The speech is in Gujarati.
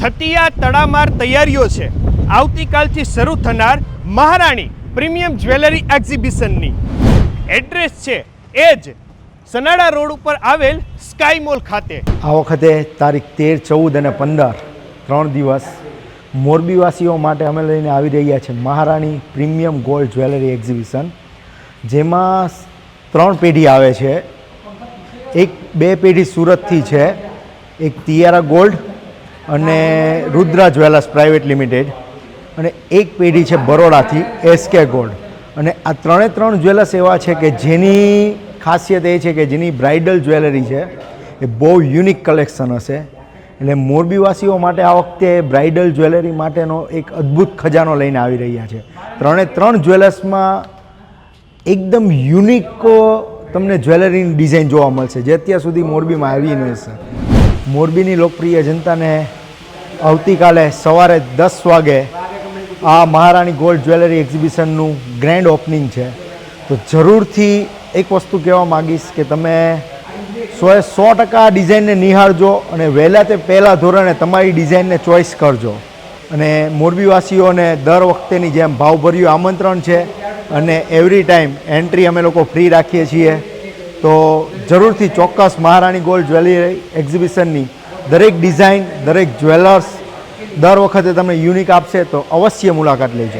થતી આ તડામાર તૈયારીઓ છે. આવતીકાલથી શરૂ થનાર મહારાણી પ્રીમિયમ જ્વેલરી એક્ઝિબિશનની. એડ્રેસ છે એ જ સનાડા રોડ ઉપર આવેલ સ્કાય મોલ ખાતે. આ વખતે તારીખ તેર, ચૌદ અને પંદર ત્રણ દિવસ મોરબીવાસીઓ માટે અમે લઈને આવી રહ્યા છીએ મહારાણી પ્રીમિયમ ગોલ્ડ જ્વેલરી એક્ઝિબિશન, જેમાં ત્રણ પેઢી આવે છે. એક બે પેઢી સુરતથી છે, એક તિયારા ગોલ્ડ અને રુદ્રા જ્વેલર્સ પ્રાઇવેટ લિમિટેડ અને એક પેઢી છે બરોડાથી એસકે ગોલ્ડ. અને આ ત્રણે ત્રણ જ્વેલર્સ એવા છે કે જેની ખાસિયત એ છે કે જેની બ્રાઇડલ જ્વેલરી છે, એ બહુ યુનિક કલેક્શન હશે. એટલે મોરબીવાસીઓ માટે આ વખતે બ્રાઇડલ જ્વેલરી માટેનો એક અદ્ભુત ખજાનો લઈને આવી રહ્યા છે. ત્રણે ત્રણ જ્વેલર્સમાં એકદમ યુનિક તમને જ્વેલરીની ડિઝાઇન જોવા મળશે. જે અત્યાર સુધી મોરબીમાં આવી ન હશે. મોરબીની લોકપ્રિય જનતાને આવતીકાલે સવારે દસ વાગે આ મહારાણી ગોલ્ડ જ્વેલરી એક્ઝિબિશનનું ગ્રેન્ડ ઓપનિંગ છે. તો જરૂરથી એક વસ્તુ કહેવા માગીશ કે તમે સોએ સો ટકા ડિઝાઇનને નિહાળજો અને વહેલા તે પહેલાં ધોરણે તમારી ડિઝાઇનને ચોઈસ કરજો. અને મોરબીવાસીઓને દર વખતેની જેમ ભાવભર્યું આમંત્રણ છે અને એવરી ટાઈમ એન્ટ્રી અમે લોકો ફ્રી રાખીએ છીએ. તો જરૂરથી ચોક્કસ મહારાણી ગોલ્ડ જ્વેલરી એક્ઝિબિશનની દરેક ડિઝાઇન, દરેક જ્વેલર્સ દર વખતે તમને યુનિક આપશે તો અવશ્ય મુલાકાત લેજો.